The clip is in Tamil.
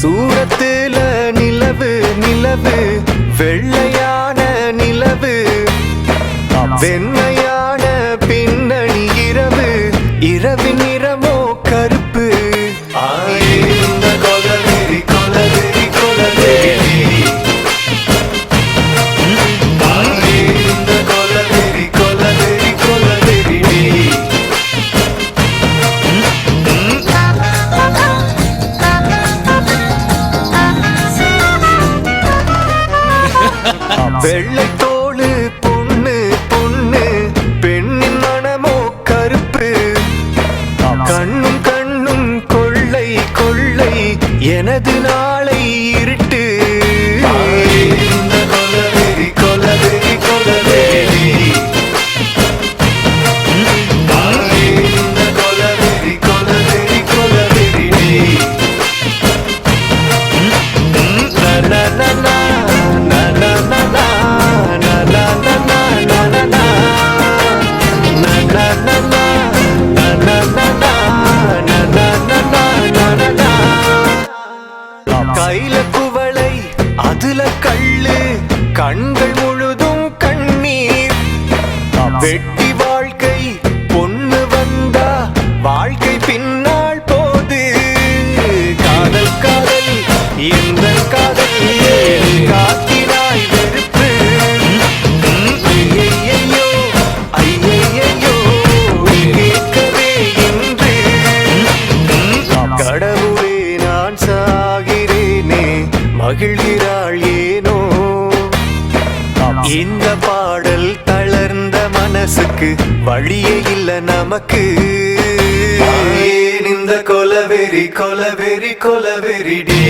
சூரத்துல நிலவு நிலவு வெள்ளையான நிலவு வெண்மையான பின்னணி இரவு இரவின் நிறமோ வெள்ளை கண்கள் முழுதும் கண்ணீர். வெட்டி வாழ்க்கை பொண்ணு வந்தா வாழ்க்கை பின்னால் போது காதல் காதல் எந்த காதல் காத்தினாய் வெறுப்பு? ஐயையையோ, ஐயையோ கேட்கவே என்று கடவுளே நான் சாகிறேனே மகிழ்கிறாள் ஏ இந்த பாடல் தளர்ந்த மனசுக்கு வழியே இல்ல நமக்கு. ஏன் இந்த கொலவெறி கொலவெறி கொலவெறிடி